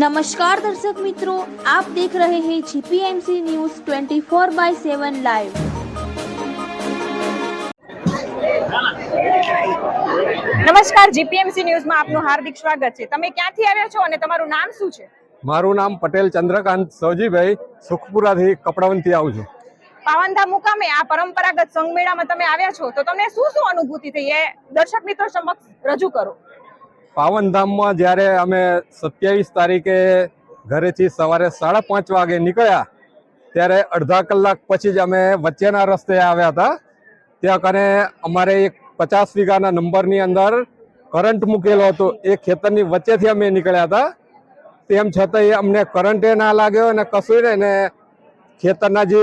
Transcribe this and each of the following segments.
નમસ્કાર દર્શક મિત્રો આપ દેખ રહે હૈ જીપીએમસી ન્યૂઝ 24 બાય 7 લાઈવ નમસ્કાર જીપીએમસી ન્યૂઝમાં આપનું હાર્દિક સ્વાગત છે. તમે ક્યાંથી આવ્યા છો અને તમારું નામ શું છે? મારું નામ પટેલ ચંદ્રકાંત સૌજીભાઈ સુખપુરાથી કપડાવંતી આવું છું. પાવનધા મુકામે આ પરંપરાગત સંગમેળામાં તમે આવ્યા છો. તો તમને શું શું અનુભૂતિ થઈ? એ દર્શક મિત્રો સમક્ષ રજૂ કરો. પાવનધામમાં જ્યારે અમે સત્યાવીસ તારીખે ઘરેથી સવારે સાડા પાંચ વાગે નીકળ્યા, ત્યારે અડધા કલાક પછી જ અમે વચ્ચેના રસ્તે આવ્યા હતા. ત્યાં કને અમારે એક પચાસ વીઘાના નંબરની અંદર કરંટ મૂકેલો હતો. એ ખેતરની વચ્ચેથી અમે નીકળ્યા હતા. તેમ છતાંય અમને કરંટે ના લાગ્યો અને કશું ને ખેતરના જે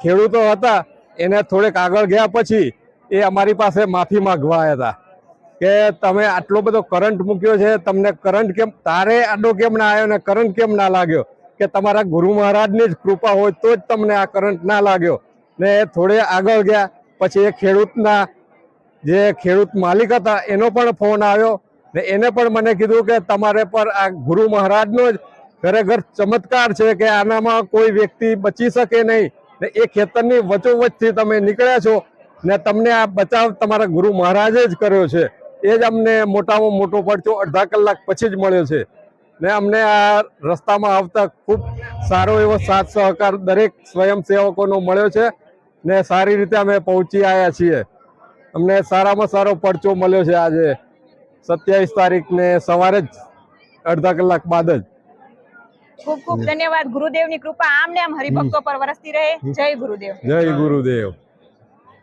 ખેડૂતો હતા, એને થોડેક આગળ ગયા પછી એ અમારી પાસે માફી માગવા આવ્યા હતા. કે તમે આટલો બધો કરંટ મૂક્યો છે, તમને કરંટ કેમ, તારે આડો કેમ ના આવ્યો ને કરંટ કેમ ના લાગ્યો? કે તમારા ગુરુ મહારાજની જ કૃપા હોય તો જ તમને આ કરંટ ના લાગ્યો. ને એ થોડે આગળ ગયા, પછી એ ખેડૂતના જે ખેડૂત માલિક હતા, એનો પણ ફોન આવ્યો ને એને પણ મને કીધું કે તમારે પર આ ગુરુ મહારાજનો જ ખરેખર ચમત્કાર છે કે આનામાં કોઈ વ્યક્તિ બચી શકે નહીં. ને એ ખેતરની વચોવચથી તમે નીકળ્યા છો ને તમને આ બચાવ તમારા ગુરુ મહારાજે જ કર્યો છે. એ જ અમને મોટામાં મોટો પડતો અડધા કલાક પછી જ મળ્યો છે. ને અમને આ રસ્તામાં આવતા ખૂબ સારો એવો સાથ સહકાર દરેક સ્વયંસેવકોનો મળ્યો છે ને સારી રીતે અમે પહોંચી આવ્યા છીએ. અમને સારામાં સારો પડચો મળ્યો છે આજે સત્યાવીસ તારીખને સવારે જ અડધા કલાક બાદ જ. ખૂબ ખૂબ ધન્યવાદ. ગુરુદેવની કૃપા આમને આમ હરિભક્તો પર વરસતી રહે. જય ગુરુદેવ. જય ગુરુદેવ.